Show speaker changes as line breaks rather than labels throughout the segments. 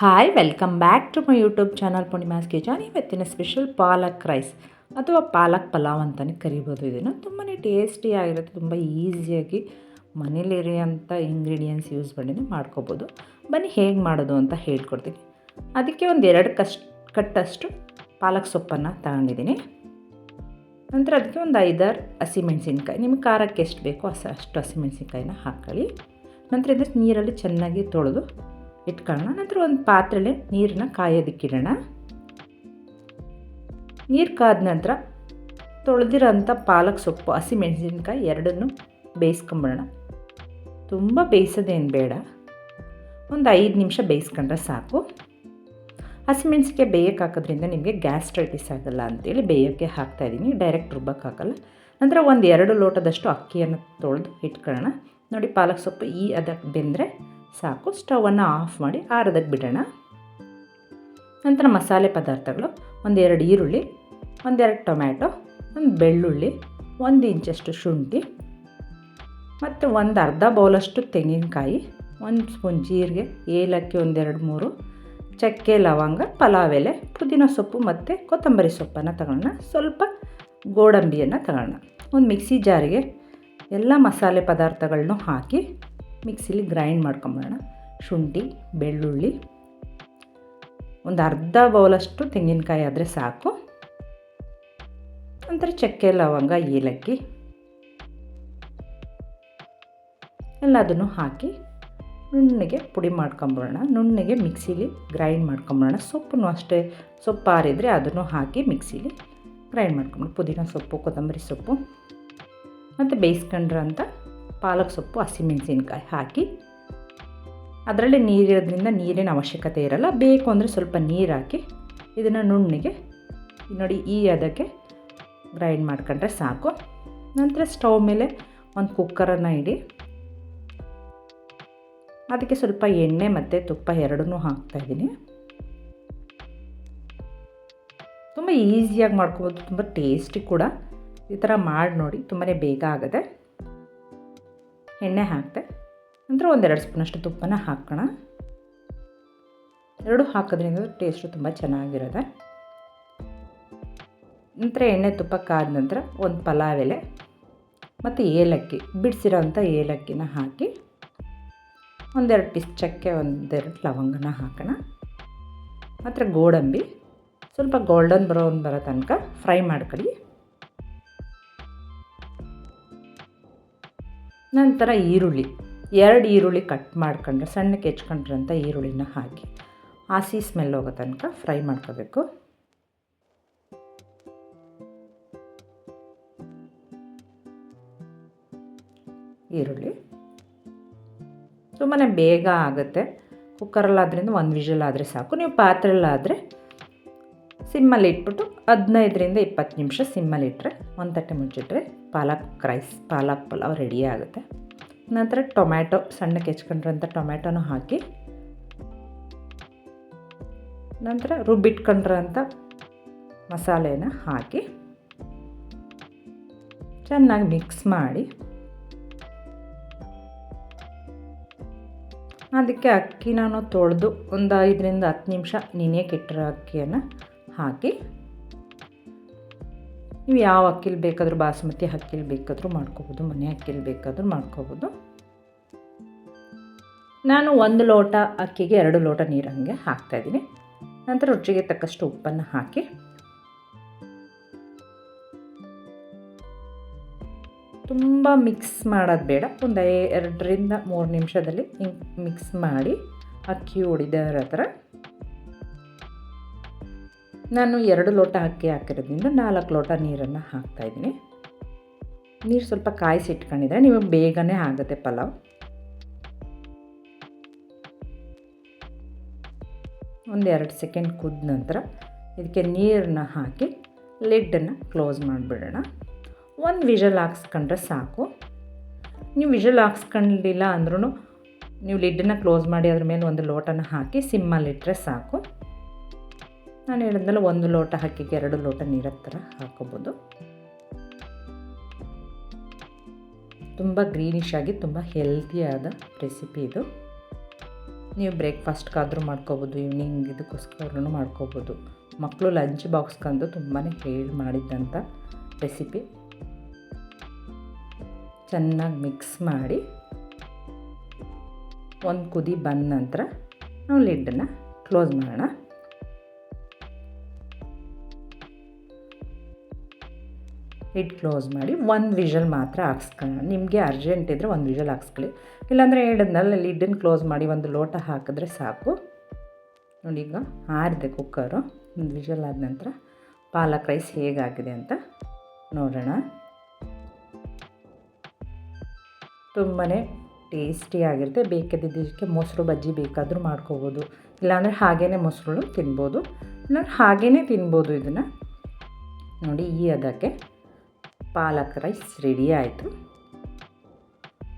Hi welcome back to my YouTube channel Poornima's kitchen ಇವತ್ತಿನ special palak rice ಅಥವಾ ಪಾಲಕ್ ಪಲಾವ್ ಅಂತಲೇ ಕರಿಬೋದು ಇದನ್ನು. ತುಂಬಾ ಟೇಸ್ಟಿಯಾಗಿರುತ್ತೆ ತುಂಬ ಈಸಿಯಾಗಿ ಮನೇಲಿರೋಂಥ ಇಂಗ್ರೀಡಿಯೆಂಟ್ಸ್ ಯೂಸ್ ಮಾಡಿನೇ ಮಾಡ್ಕೋಬೋದು. ಬನ್ನಿ ಹೇಗೆ ಮಾಡೋದು ಅಂತ ಹೇಳ್ಕೊಡ್ತೀನಿ. ಅದಕ್ಕೆ ಒಂದು ಎರಡು ಕಷ್ಟ ಕಟ್ಟಷ್ಟು ಪಾಲಕ್ ಸೊಪ್ಪನ್ನು ತಗೊಂಡಿದ್ದೀನಿ. ನಂತರ ಅದಕ್ಕೆ ಒಂದು ಐದಾರು ಹಸಿಮೆಣ್ಸಿನ್ಕಾಯಿ ನಿಮಗೆ ಖಾರಕ್ಕೆ ಎಷ್ಟು ಬೇಕೋ ಅಷ್ಟು ಹಸಿಮೆಣ್ಸಿನ್ಕಾಯಿನ ಹಾಕ್ಕೊಳ್ಳಿ ನಂತರ ಇದಕ್ಕೆ ನೀರಲ್ಲಿ ಚೆನ್ನಾಗಿ ತೊಳೆದು ಇಟ್ಕೊಳ್ಳೋಣ. ನಂತರ ಒಂದು ಪಾತ್ರೆಲೆ ನೀರನ್ನ ಕಾಯೋದಕ್ಕಿಡೋಣ ನೀರು ಕಾದ ನಂತರ ತೊಳೆದಿರೋಂಥ ಪಾಲಕ್ ಸೊಪ್ಪು, ಹಸಿಮೆಣಸಿನ್ಕಾಯಿ ಎರಡನ್ನೂ ಬೇಯಿಸ್ಕೊಂಬಿಡೋಣ ತುಂಬ ಬೇಯಿಸೋದೇನು ಬೇಡ. ಒಂದು ಐದು ನಿಮಿಷ ಬೇಯಿಸ್ಕೊಂಡ್ರೆ ಸಾಕು. ಹಸಿಮೆಣ್ಸಿನ್ಕಾಯಿ ಬೇಯಕ್ಕೆ ಹಾಕೋದ್ರಿಂದ ನಿಮಗೆ ಗ್ಯಾಸ್ಟ್ರೈಟಿಸ್ ಆಗೋಲ್ಲ ಅಂತೇಳಿ ಬೇಯೋಕ್ಕೆ ಹಾಕ್ತಾಯಿದ್ದೀನಿ ಡೈರೆಕ್ಟ್ ರುಬ್ಬಕ್ಕಾಗಲ್ಲ ನಂತರ ಒಂದು ಎರಡು ಲೋಟದಷ್ಟು ಅಕ್ಕಿಯನ್ನು ತೊಳೆದು ಇಟ್ಕೊಳ್ಳೋಣ. ನೋಡಿ ಪಾಲಕ್ ಸೊಪ್ಪು ಈ ಅದಕ್ಕೆ ಬೆಂದರೆ ಸಾಕು. ಸ್ಟವನ್ನು ಆಫ್ ಮಾಡಿ ಆರದಕ್ಕೆ ಬಿಡೋಣ. ನಂತರ ಮಸಾಲೆ ಪದಾರ್ಥಗಳು, ಒಂದೆರಡು ಈರುಳ್ಳಿ, ಒಂದೆರಡು ಟೊಮ್ಯಾಟೊ, ಒಂದು ಬೆಳ್ಳುಳ್ಳಿ, ಒಂದು ಇಂಚಷ್ಟು ಶುಂಠಿ, ಮತ್ತು ಒಂದು ಅರ್ಧ ಬೌಲಷ್ಟು ತೆಂಗಿನಕಾಯಿ, ಒಂದು ಸ್ಪೂನ್ ಜೀರಿಗೆ, ಏಲಕ್ಕಿ ಒಂದೆರಡು ಮೂರು, ಚಕ್ಕೆ ಲವಂಗ, ಪಲಾವ್ ಎಲೆ, ಪುದೀನ ಸೊಪ್ಪು ಮತ್ತು ಕೊತ್ತಂಬರಿ ಸೊಪ್ಪನ್ನು ತಗೊಳ್ಳೋಣ ಸ್ವಲ್ಪ ಗೋಡಂಬಿಯನ್ನು ತಗೊಳ್ಳೋಣ ಒಂದು ಮಿಕ್ಸಿ ಜಾರಿಗೆ ಎಲ್ಲ ಮಸಾಲೆ ಪದಾರ್ಥಗಳನ್ನೂ ಹಾಕಿ ಮಿಕ್ಸಿಲಿ ಗ್ರೈಂಡ್ ಮಾಡ್ಕೊಂಬಿಡೋಣ ಶುಂಠಿ, ಬೆಳ್ಳುಳ್ಳಿ, ಒಂದು ಅರ್ಧ ಬೌಲಷ್ಟು ತೆಂಗಿನಕಾಯಿ ಆದರೆ ಸಾಕು. ನಂತರ ಚಕ್ಕೆ, ಲವಂಗ, ಏಲಕ್ಕಿ. ಎಲ್ಲದನ್ನು ಹಾಕಿ ನುಣ್ಣಗೆ ಪುಡಿ ಮಾಡ್ಕೊಂಬಿಡೋಣ ನುಣ್ಣಗೆ ಮಿಕ್ಸಿಲಿ ಗ್ರೈಂಡ್ ಮಾಡ್ಕೊಂಬಿಡೋಣ ಸೊಪ್ಪನ್ನು ಅಷ್ಟೇ ಸೊಪ್ಪು ಆರಿದರೆ ಅದನ್ನು ಹಾಕಿ ಮಿಕ್ಸಿಲಿ ಗ್ರೈಂಡ್ ಮಾಡ್ಕೊಂಬಿಡೋಣ ಪುದೀನ ಸೊಪ್ಪು, ಕೊತ್ತಂಬರಿ ಸೊಪ್ಪು. ಮತ್ತು ಬೇಯಿಸ್ಕೊಂಡ್ರಂಥ ಪಾಲಕ್ ಸೊಪ್ಪು ಹಸಿಮೆಣಸಿನ್ಕಾಯಿ ಹಾಕಿ. ಅದರಲ್ಲಿ ನೀರಿರೋದ್ರಿಂದ ನೀರಿನ ಅವಶ್ಯಕತೆ ಇರಲ್ಲ. ಬೇಕು ಅಂದರೆ ಸ್ವಲ್ಪ ನೀರು ಹಾಕಿ ಇದನ್ನು ನುಣ್ಣಿಗೆ ನೋಡಿ ಈ ಅದಕ್ಕೆ ಗ್ರೈಂಡ್ ಮಾಡ್ಕೊಂಡ್ರೆ ಸಾಕು. ನಂತರ ಸ್ಟವ್ ಮೇಲೆ ಒಂದು ಕುಕ್ಕರನ್ನು ಇಡಿ. ಅದಕ್ಕೆ ಸ್ವಲ್ಪ ಎಣ್ಣೆ ಮತ್ತು ತುಪ್ಪ ಎರಡನ್ನೂ ಹಾಕ್ತಾಯಿದ್ದೀನಿ ತುಂಬ ಈಸಿಯಾಗಿ ಮಾಡ್ಕೋಬೋದು. ತುಂಬ ಟೇಸ್ಟಿ ಕೂಡ. ಈ ಥರ ಮಾಡಿ ನೋಡಿ ತುಂಬಾ ಬೇಗ ಆಗುತ್ತೆ ಎಣ್ಣೆ ಹಾಕ್ತೆ ನಂತರ ಒಂದೆರಡು ಸ್ಪೂನಷ್ಟು ತುಪ್ಪನ ಹಾಕೋಣ. ಎರಡು ಹಾಕೋದ್ರಿಂದ ಟೇಸ್ಟು ತುಂಬ ಚೆನ್ನಾಗಿರುತ್ತೆ. ನಂತರ ಎಣ್ಣೆ ತುಪ್ಪ ಕಾದ ನಂತರ ಒಂದು ಪಲಾವ್ ಎಲೆ ಮತ್ತು ಏಲಕ್ಕಿ, ಬಿಡಿಸಿರೋಂಥ ಏಲಕ್ಕಿನ ಹಾಕಿ ಒಂದೆರಡು ಪಿಸ್ ಚಕ್ಕೆ, ಒಂದೆರಡು ಲವಂಗನ ಹಾಕೋಣ. ಮತ್ತು ಗೋಡಂಬಿ, ಸ್ವಲ್ಪ ಗೋಲ್ಡನ್ ಬ್ರೌನ್ ಬರೋ ತನಕ ಫ್ರೈ ಮಾಡ್ಕೊಳ್ಳಿ. ನಂತರ ಈರುಳ್ಳಿ. ಎರಡು ಈರುಳ್ಳಿ ಕಟ್ ಮಾಡ್ಕೊಂಡ್ರೆ ಸಣ್ಣಕ್ಕೆ ಹೆಚ್ಕೊಂಡ್ರಂಥ ಈರುಳ್ಳಿನ ಹಾಕಿ ಹಸಿ ಸ್ಮೆಲ್ ಹೋಗೋ ತನಕ ಫ್ರೈ ಮಾಡ್ಕೋಬೇಕು. ಈರುಳ್ಳಿ ತುಂಬಾ ಬೇಗ ಆಗುತ್ತೆ. ಕುಕ್ಕರಲ್ಲಾದ್ರಿಂದ ಒಂದು ವಿಷಲ್ ಆದರೆ ಸಾಕು. ನೀವು ಪಾತ್ರೆಲ್ಲಾದರೆ ಸಿಮ್ಮಲ್ಲಿ ಇಟ್ಬಿಟ್ಟು ಹದಿನೈದರಿಂದ ಇಪ್ಪತ್ತು ನಿಮಿಷ ಸಿಮ್ಮಲ್ಲಿ ಇಟ್ಟರೆ ಒಂದು ತಟ್ಟೆ ಮುಚ್ಚಿಟ್ರೆ ಪಾಲಕ್ ರೈಸ್, ಪಾಲಕ್ ಪಲಾವ್ ರೆಡಿ ಆಗುತ್ತೆ. ನಂತರ ಟೊಮ್ಯಾಟೊ, ಸಣ್ಣಕ್ಕೆ ಹೆಚ್ಕೊಂಡಿರೋಂಥ ಟೊಮ್ಯಾಟೊನೂ ಹಾಕಿ, ನಂತರ ರುಬ್ಬಿಟ್ಕೊಂಡಿರೋಂಥ ಮಸಾಲೆನ ಹಾಕಿ, ಚೆನ್ನಾಗಿ ಮಿಕ್ಸ್ ಮಾಡಿ, ಅದಕ್ಕೆ ಅಕ್ಕಿ ನಾನು ತೊಳೆದು ಒಂದು ಐದರಿಂದ ಹತ್ತು ನಿಮಿಷ ನೆನೆಯಕ್ಕೆ ಇಟ್ಟಿರೋ ಅಕ್ಕಿಯನ್ನು ಹಾಕಿ ನೀವು ಯಾವ ಅಕ್ಕಿಲಿ ಬೇಕಾದರೂ, ಬಾಸುಮತಿ ಅಕ್ಕಿಲಿ ಬೇಕಾದರೂ ಮಾಡ್ಕೋಬೋದು, ಮನೆ ಅಕ್ಕಿಲಿ ಬೇಕಾದರೂ ಮಾಡ್ಕೋಬೋದು. ನಾನು ಒಂದು ಲೋಟ ಅಕ್ಕಿಗೆ ಎರಡು ಲೋಟ ನೀರು ಹಾಗೆ ಹಾಕ್ತಾಯಿದ್ದೀನಿ ನಂತರ ರುಚಿಗೆ ತಕ್ಕಷ್ಟು ಉಪ್ಪನ್ನು ಹಾಕಿ. ತುಂಬ ಮಿಕ್ಸ್ ಮಾಡೋದು ಬೇಡ. ಒಂದು ಎರಡರಿಂದ ಮೂರು ನಿಮಿಷದಲ್ಲಿ ಮಿಕ್ಸ್ ಮಾಡಿ ಅಕ್ಕಿ ಹೊಡಿದರ ಥರ ನಾನು ಎರಡು ಲೋಟ ಅಕ್ಕಿ ಹಾಕಿರೋದ್ರಿಂದ ನಾಲ್ಕು ಲೋಟ ನೀರನ್ನು ಹಾಕ್ತಾಯಿದ್ದೀನಿ ನೀರು ಸ್ವಲ್ಪ ಕಾಯಿಸಿ ಇಟ್ಕೊಂಡಿದ್ರೆ ನೀವು ಬೇಗನೆ ಆಗುತ್ತೆ ಪಲಾವ್. ಒಂದೆರಡು ಸೆಕೆಂಡ್ ಕುದ್ದ ನಂತರ ಇದಕ್ಕೆ ನೀರನ್ನ ಹಾಕಿ ಲಿಡ್ಡನ್ನು ಕ್ಲೋಸ್ ಮಾಡಿಬಿಡೋಣ. ಒಂದು ವಿಷಲ್ ಹಾಕ್ಸ್ಕೊಂಡ್ರೆ ಸಾಕು. ನೀವು ವಿಷಲ್ ಹಾಕ್ಸ್ಕೊಂಡಿಲ್ಲ ಅಂದ್ರೂ ನೀವು ಲಿಡ್ಡನ್ನು ಕ್ಲೋಸ್ ಮಾಡಿ ಅದ್ರ ಮೇಲೆ ಒಂದು ಲೋಟನ ಹಾಕಿ ಸಿಮ್ಮಲ್ಲಿಟ್ಟರೆ ಸಾಕು. ನಾನು ಹೇಳಿದ್ಮೇಲೆ ಒಂದು ಲೋಟ ಹಾಕಿಗೆ ಎರಡು ಲೋಟ ನೀರ ಥರ ಹಾಕೋಬೋದು ತುಂಬ ಗ್ರೀನಿಶ್ ಆಗಿ, ತುಂಬ ಹೆಲ್ತಿಯಾದ ರೆಸಿಪಿ ಇದು. ನೀವು ಬ್ರೇಕ್ಫಾಸ್ಟ್ಗಾದರೂ ಮಾಡ್ಕೋಬೋದು ಈವ್ನಿಂಗ್ ಇದಕ್ಕೋಸ್ಕರನೂ ಮಾಡ್ಕೋಬೋದು. ಮಕ್ಕಳು ಲಂಚ್ ಬಾಕ್ಸ್ಗಂದು ತುಂಬಾ ಹೇಳಿ ಮಾಡಿದ್ದಂಥ ರೆಸಿಪಿ ಚೆನ್ನಾಗಿ ಮಿಕ್ಸ್ ಮಾಡಿ, ಒಂದು ಕುದಿ ಬಂದ ನಂತರ ನಾವು ಲಿಡ್ಡನ್ನು ಕ್ಲೋಸ್ ಮಾಡೋಣ. ಲಿಡ್ ಕ್ಲೋಸ್ ಮಾಡಿ ಒಂದು ವಿಷಲ್ ಮಾತ್ರ ಹಾಕ್ಸ್ಕೊಳ್ಳೋಣ. ನಿಮಗೆ ಅರ್ಜೆಂಟ್ ಇದ್ದರೆ ಒಂದು ವಿಷಲ್ ಹಾಕ್ಸ್ಕೊಳ್ಳಿ. ಇಲ್ಲಾಂದರೆ ಹೇಳಿದ್ನಲ್ಲ ಲಿಡ್ಡನ್ನು ಕ್ಲೋಸ್ ಮಾಡಿ ಒಂದು ಲೋಟ ಹಾಕಿದ್ರೆ ಸಾಕು. ನೋಡಿ ಈಗ ಆರಿದೆ ಕುಕ್ಕರು ಒಂದು ವಿಷಲ್ ಆದ ನಂತರ ಪಾಲಕ್ ರೈಸ್ ಹೇಗಾಗಿದೆ ಅಂತ ನೋಡೋಣ. ತುಂಬಾ ಟೇಸ್ಟಿಯಾಗಿರುತ್ತೆ ಬೇಕಾದಿದ್ದಕ್ಕೆ ಮೊಸರು ಬಜ್ಜಿ ಬೇಕಾದರೂ ಮಾಡ್ಕೋಬೋದು. ಇಲ್ಲಾಂದರೆ ಹಾಗೇ ಮೊಸರು ತಿನ್ಬೋದು. ಇಲ್ಲಾಂದ್ರೆ ಹಾಗೇ ತಿನ್ಬೋದು ಇದನ್ನು. ನೋಡಿ ಈ ಅದಕ್ಕೆ ಪಾಲಕ್ ರೈಸ್ ರೆಡಿ ಆಯಿತು.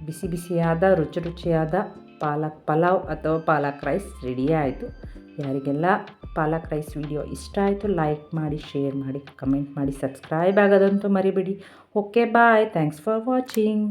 ಬಿಸಿ ಬಿಸಿಯಾದ, ರುಚಿ ರುಚಿಯಾದ ಪಾಲಕ್ ಪಲಾವ್ ಅಥವಾ ಪಾಲಕ್ ರೈಸ್ ರೆಡಿ ಆಯಿತು. ಯಾರಿಗೆಲ್ಲ ಪಾಲಕ್ ರೈಸ್ ವಿಡಿಯೋ ಇಷ್ಟ ಆಯಿತು ಲೈಕ್ ಮಾಡಿ ಶೇರ್ ಮಾಡಿ ಕಮೆಂಟ್ ಮಾಡಿ ಸಬ್ಸ್ಕ್ರೈಬ್ ಆಗೋದಂತೂ ಮರಿಬೇಡಿ. Okay bye thanks for watching